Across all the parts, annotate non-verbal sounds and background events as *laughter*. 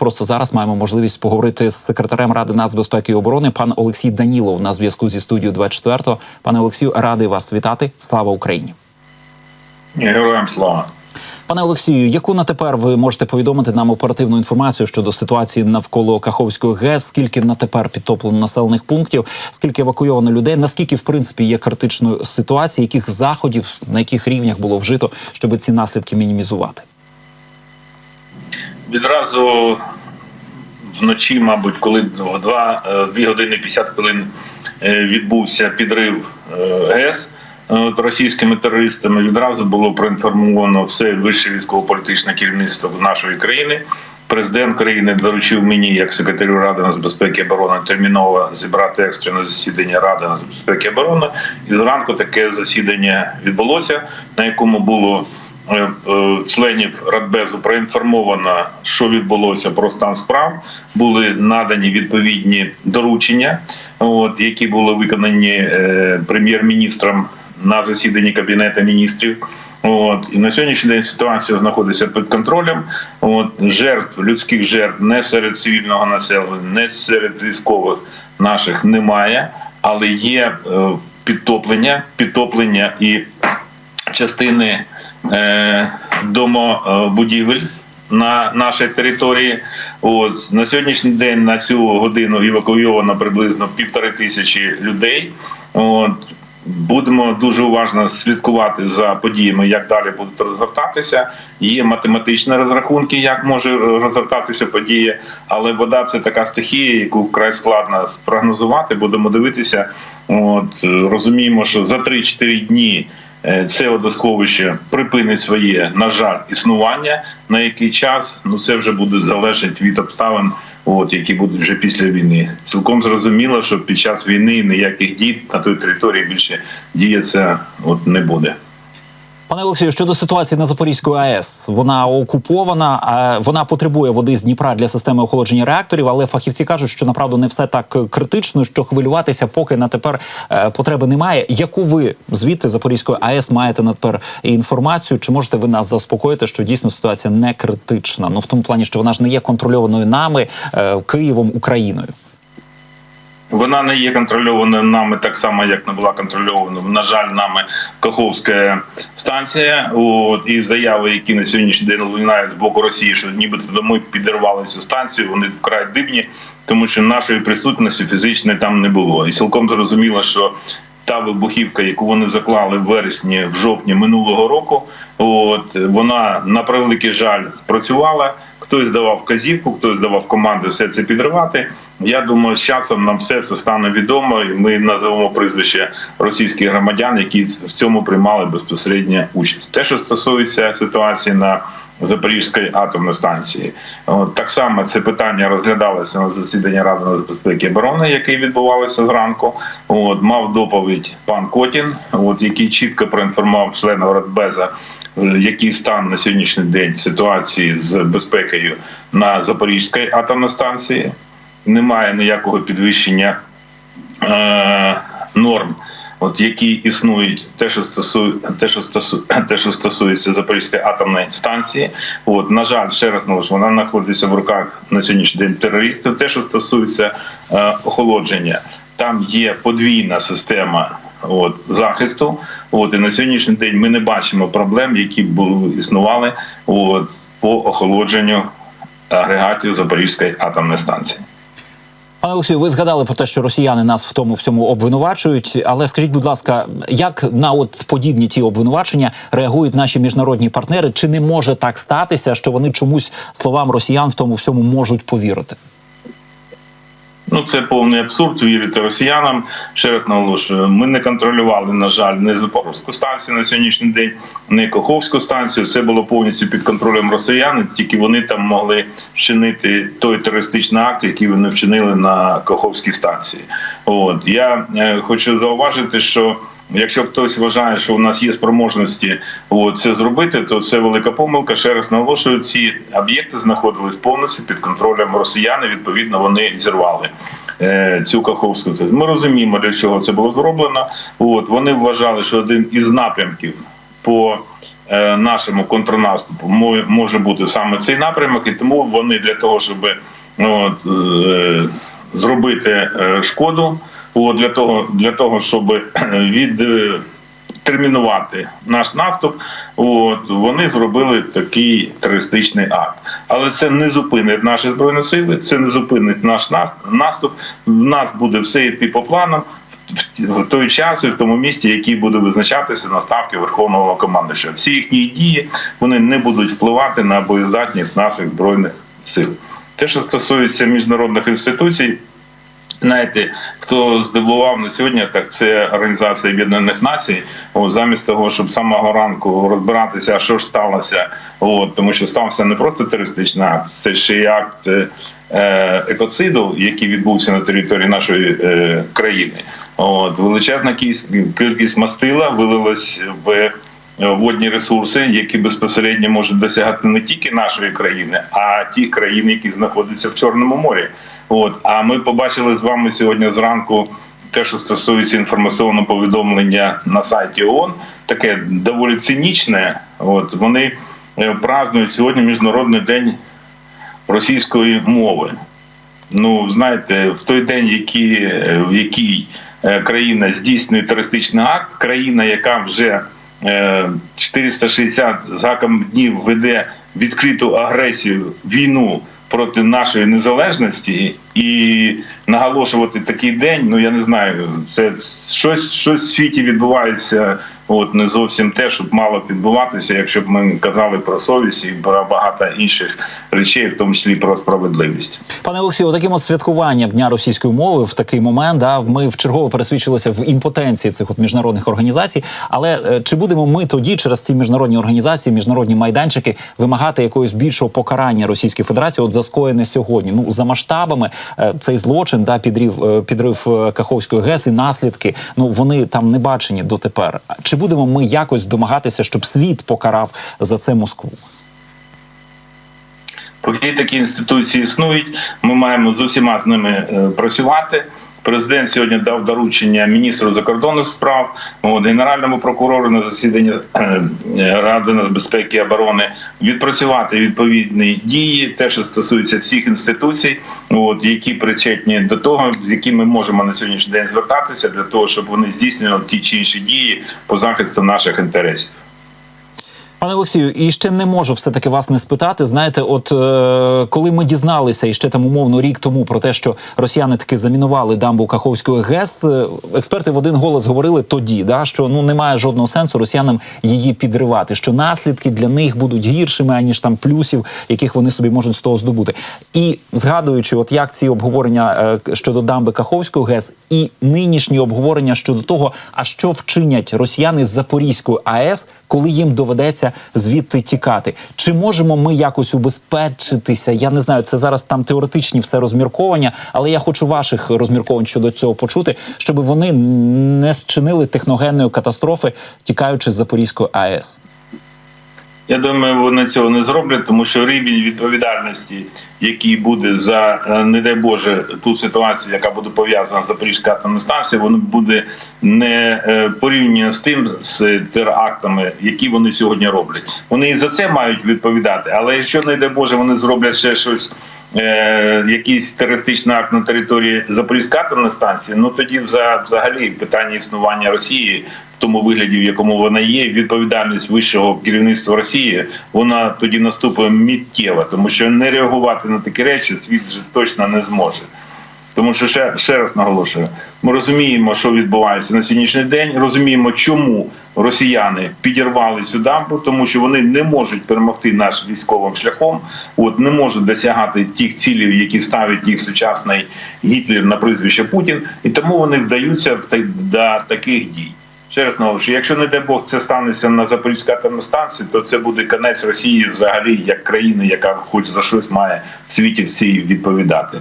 Просто зараз маємо можливість поговорити з секретарем ради нацбезпеки і оборони пан Олексій Данілов на зв'язку зі студією 24. Пане Олексію, радий вас вітати. Слава Україні! Героям слава. Пане Олексію, яку на тепер ви можете повідомити нам оперативну інформацію щодо ситуації навколо Каховської ГЕС? Скільки на тепер підтоплено населених пунктів? Скільки евакуйовано людей? Наскільки в принципі є критичною ситуація? Яких заходів на яких рівнях було вжито, щоб ці наслідки мінімізувати? Відразу вночі, мабуть, коли в 2, 2 години 50 хвилин е, відбувся підрив е, ГЕС е, російськими терористами, відразу було проінформовано все вище військово-політичне керівництво нашої країни. Президент країни доручив мені, як секретарю Ради нацбезпеки і оборони, терміново зібрати екстрене засідання Ради нацбезпеки і оборони. І зранку таке засідання відбулося, на якому було е, е, членів Радбезу проінформовано, що відбулося про стан справ. Були надані відповідні доручення, от які були виконані е, прем'єр-міністром на засіданні кабінету міністрів. От і на сьогоднішній день ситуація знаходиться під контролем. От жертв людських жертв не серед цивільного населення, не серед військових наших немає, але є е, підтоплення, підтоплення і частини е, домобудівель на нашій території. От на сьогоднішній день на цю годину евакуйовано приблизно півтори тисячі людей. От Будемо дуже уважно слідкувати за подіями, як далі будуть розгортатися. Є математичні розрахунки, як може розгортатися подія, але вода це така стихія, яку вкрай складно спрогнозувати. Будемо дивитися. От розуміємо, що за 3-4 дні е, це водосховище припинить своє, на жаль, існування. На який час ну це вже буде залежати від обставин от які будуть вже після війни. Цілком зрозуміло, що під час війни ніяких дій на той території більше діятися от не буде. Пане Олексію, щодо ситуації на Запорізької АЕС, вона окупована, а вона потребує води з Дніпра для системи охолодження реакторів, але фахівці кажуть, що направду не все так критично, що хвилюватися, поки на тепер е, потреби немає. Яку ви звідти Запорізької АЕС маєте на тепер інформацію? Чи можете ви нас заспокоїти, що дійсно ситуація не критична? Ну в тому плані, що вона ж не є контрольованою нами е, Києвом Україною. Вона не є контрольованою нами так само, як не була контрольована, на жаль, нами Каховська станція. От, і заяви, які на сьогоднішній день лунають з боку Росії, що нібито ми підірвали цю станцію, вони вкрай дивні, тому що нашої присутності фізичної там не було. І цілком зрозуміло, що та вибухівка, яку вони заклали в вересні, в жовтні минулого року, от вона на превеликий жаль спрацювала. Хтось давав вказівку, хтось давав команду все це підривати. Я думаю, з часом нам все це стане відомо, і ми назовемо прізвище російських громадян, які в цьому приймали безпосередньо участь. Те, що стосується ситуації на Запорізької атомної станції, От, так само це питання розглядалося на засіданні Ради нацбезпеки і оборони, яке відбувалося зранку. От мав доповідь пан Котін, от який чітко проінформував членів Радбеза який стан на сьогоднішній день ситуації з безпекою на Запорізькій атомній станції. Немає ніякого підвищення е, норм, от які існують, те, що стосує, те, що стосує, *clears throat* те, що стосується Запорізької атомної станції. От на жаль, ще раз наголошу, вона знаходиться в руках на сьогоднішній день терористів. Те, що стосується е, охолодження, там є подвійна система от захисту. От і на сьогоднішній день ми не бачимо проблем, які були існували от, по охолодженню агрегатів Запорізької атомної станції. Пане Олексію, ви згадали про те, що росіяни нас в тому всьому обвинувачують. Але скажіть, будь ласка, як на от подібні ті обвинувачення реагують наші міжнародні партнери? Чи не може так статися, що вони чомусь словам росіян в тому всьому можуть повірити? Ну, це повний абсурд вірити росіянам. Ще раз наголошую, ми не контролювали, на жаль, не Запорозьку станцію на сьогоднішній день, не Коховську станцію. Це було повністю під контролем росіян. Тільки вони там могли вчинити той терористичний акт, який вони вчинили на Коховській станції. От я е, хочу зауважити, що. Якщо хтось вважає, що у нас є спроможності от, це зробити, то це велика помилка. Ще раз наголошую, ці об'єкти знаходились повністю під контролем росіян. і, Відповідно, вони зірвали е, цю каховську. Ми розуміємо, для чого це було зроблено. От вони вважали, що один із напрямків по е, нашому контрнаступу може бути саме цей напрямок, і тому вони для того, щоб от, е, зробити е, шкоду, от, для того, для того, щоб *clears throat* від е, наш наступ. От вони зробили такий терористичний акт, але це не зупинить наші збройні сили, це не зупинить наш наступ. В нас буде все йти по планам. в- той час і в тому місці, який буде визначатися на ставки верховного командуючого. Всі їхні дії вони не будуть впливати на боєздатність наших збройних сил. Те, що стосується міжнародних інституцій, Знаєте, хто здивував на сьогодні, так це Організація Об'єднаних Націй. От, замість того, щоб самого ранку розбиратися, що ж сталося, от, тому що стався не просто терористичний акт, це ще й акт е, екоциду, який відбувся на території нашої е, країни. От, величезна кількість мастила вилилась в е, водні ресурси, які безпосередньо можуть досягати не тільки нашої країни, а ті країни, які знаходяться в Чорному морі. От а ми побачили з вами сьогодні зранку те, що стосується інформаційного повідомлення на сайті ООН, таке доволі цинічне. От вони е, празднують сьогодні міжнародний день російської мови. Ну, знаєте, в той день, який, е, в який е, країна здійснює терористичний акт, країна, яка вже е, 460 з гаком днів веде відкриту агресію, війну проти нашої незалежності, і наголошувати такий день, ну я не знаю, це щось, щось в світі відбувається. От не зовсім те, щоб мало відбуватися, якщо б ми казали про совість і про багато інших речей, в тому числі про справедливість. Пане Олексію, таким от святкуванням дня російської мови в такий момент да ми вчергово пересвідчилися в імпотенції цих от міжнародних організацій. Але е, чи будемо ми тоді через ці міжнародні організації, міжнародні майданчики вимагати якогось більшого покарання Російської Федерації, от за скоєне сьогодні? Ну за масштабами е, цей злочин, да підрив е, підрив Каховської ГЕС і наслідки. Ну вони там не бачені дотепер. Чи будемо ми якось домагатися, щоб світ покарав за це Москву? Поки такі інституції існують, ми маємо з усіма з ними е, працювати. Президент сьогодні дав доручення міністру закордонних справ, генеральному прокурору на засіданні е, Ради нацбезпеки і оборони відпрацювати відповідні дії, те, що стосується всіх інституцій, от, які причетні до того, з якими ми можемо на сьогоднішній день звертатися для того, щоб вони здійснювали ті чи інші дії по захисту наших інтересів. Пане Олексію, і ще не можу все таки вас не спитати. Знаєте, от е, коли ми дізналися і ще там умовно рік тому про те, що росіяни таки замінували дамбу Каховської ГЕС, е, експерти в один голос говорили тоді, да що ну немає жодного сенсу росіянам її підривати, що наслідки для них будуть гіршими аніж там плюсів, яких вони собі можуть з того здобути. І згадуючи, от як ці обговорення е, щодо дамби Каховської ГЕС, і нинішні обговорення щодо того, а що вчинять росіяни з Запорізької АЕС, коли їм доведеться звідти тікати. Чи можемо ми якось убезпечитися? Я не знаю, це зараз там теоретичні все розмірковання, але я хочу ваших розмірковань щодо цього почути, щоб вони не зчинили техногенної катастрофи, тікаючи з Запорізької АЕС. Я думаю, вони цього не зроблять, тому що рівень відповідальності, який буде за е, не дай Боже ту ситуацію, яка буде пов'язана з Запорізькою атомною станцією, воно буде не е, порівняно з тим з терактами, які вони сьогодні роблять. Вони і за це мають відповідати. Але якщо не дай Боже, вони зроблять ще щось. Е, Якийсь терористичний акт на території Запорізької атомної станції, ну тоді вза- взагалі питання існування Росії в тому вигляді, в якому вона є, відповідальність вищого керівництва Росії, вона тоді наступує миттєво, тому що не реагувати на такі речі світ вже точно не зможе. Тому що ще, ще раз наголошую, ми розуміємо, що відбувається на сьогоднішній день. Розуміємо, чому росіяни підірвали цю дамбу, тому що вони не можуть перемогти наш військовим шляхом, от не можуть досягати тих цілей, які ставить їх сучасний Гітлер на прізвище Путін, і тому вони вдаються в до таких дій. Ще раз наголошую, якщо не дай Бог це станеться на Запорізькій атомній станції, то це буде кінець Росії взагалі як країни, яка хоч за щось має в світі всій відповідати.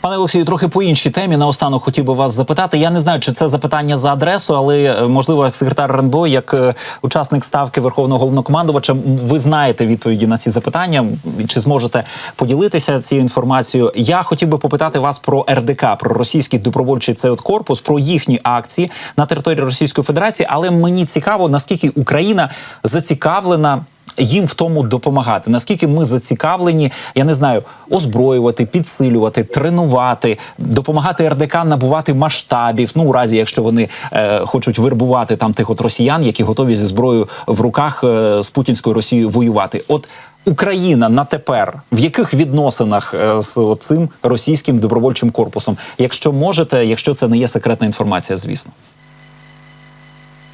Пане Олексію, трохи по іншій темі. Наостанок хотів би вас запитати. Я не знаю, чи це запитання за адресу, але е, можливо, як секретар РНБО, як е, учасник ставки Верховного головнокомандувача, ви знаєте відповіді на ці запитання. Чи зможете поділитися цією інформацією? Я хотів би попитати вас про РДК, про російський добровольчий цей от корпус, про їхні акції на території Російської Федерації. Але мені цікаво, наскільки Україна зацікавлена їм в тому допомагати. Наскільки ми зацікавлені, я не знаю, озброювати, підсилювати, тренувати, допомагати РДК набувати масштабів. Ну, у разі, якщо вони е, хочуть вербувати там тих от росіян, які готові зі зброєю в руках е, з путінською Росією воювати. От Україна на тепер в яких відносинах е, з цим російським добровольчим корпусом? Якщо можете, якщо це не є секретна інформація, звісно.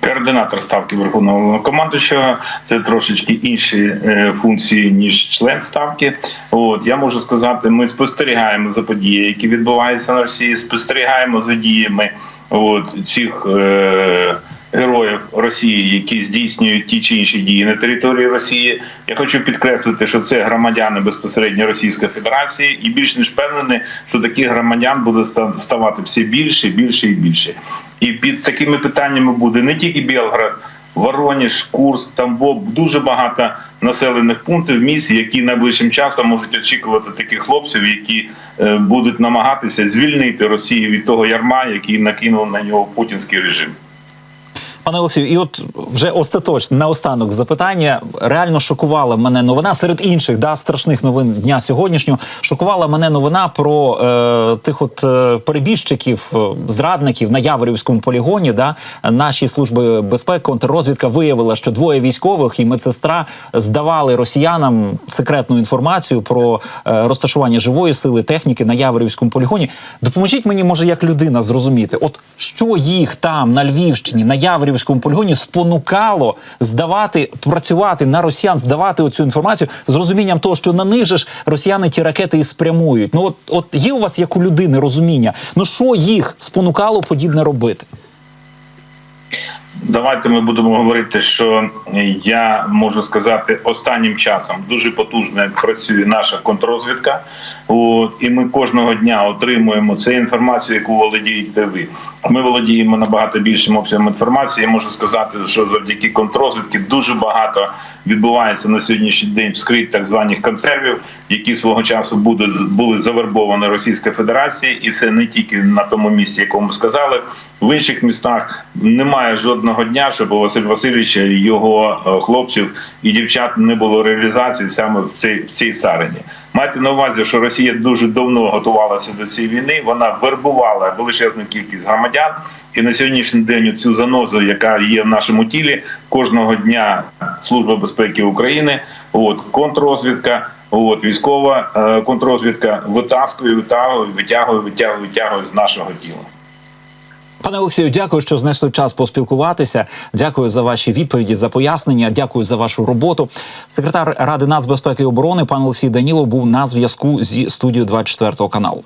Координатор ставки Верховного командуючого це трошечки інші е, функції ніж член ставки. От я можу сказати, ми спостерігаємо за подіями, які відбуваються на Росії, спостерігаємо за діями от цих е, героїв Росії, які здійснюють ті чи інші дії на території Росії. Я хочу підкреслити, що це громадяни безпосередньо Російської Федерації, і більш ніж впевнений, що таких громадян буде ставати все більше, більше і більше. І під такими питаннями буде не тільки Білград, Вороніж, Курск, Тамбов, дуже багато населених пунктів міст, які найближчим часом можуть очікувати таких хлопців, які е, будуть намагатися звільнити Росію від того ярма, який накинув на нього путінський режим. Пане Олексію, і от вже остаточно наостанок запитання реально шокувала мене новина серед інших да страшних новин дня сьогоднішнього. Шокувала мене новина про е, тих от е, перебіжчиків, е, зрадників на Яворівському полігоні. Да наші служби безпеки, контррозвідка виявила, що двоє військових і медсестра здавали росіянам секретну інформацію про е, розташування живої сили техніки на Яворівському полігоні. Допоможіть мені, може, як людина зрозуміти, от що їх там на Львівщині, на Яворівському полігоні спонукало здавати, працювати на росіян, здавати оцю інформацію з розумінням того, що на них же ж росіяни ті ракети і спрямують. Ну от, от є у вас як у людини розуміння, ну що їх спонукало подібне робити? Давайте ми будемо говорити, що я можу сказати, останнім часом дуже потужно працює наша контррозвідка. От, і ми кожного дня отримуємо цю інформацію, яку володієте ви. Ми володіємо набагато більшим обсягом інформації. Я можу сказати, що завдяки контррозвідки дуже багато відбувається на сьогоднішній день вскрить так званих консервів, які свого часу буде були завербовані Російською Федерацією, і це не тільки на тому місці, якому сказали. В інших містах немає жодного дня, щоб у Василь Васильовича і його е, хлопців і дівчат не було реалізації саме в цій в цій сарині. Майте на увазі, що Росія дуже давно готувалася до цієї війни. Вона вербувала величезну кількість громадян, і на сьогоднішній день цю занозу, яка є в нашому тілі, кожного дня Служба безпеки України, от контррозвідка. От військова е, контррозвідка витаскує, витягує, витягує, витягує, витягує з нашого тіла. Пане Олексію, дякую, що знайшли час поспілкуватися. Дякую за ваші відповіді, за пояснення. Дякую за вашу роботу. Секретар Ради нацбезпеки і оборони пан Олексій Данілов був на зв'язку зі студією 24 каналу.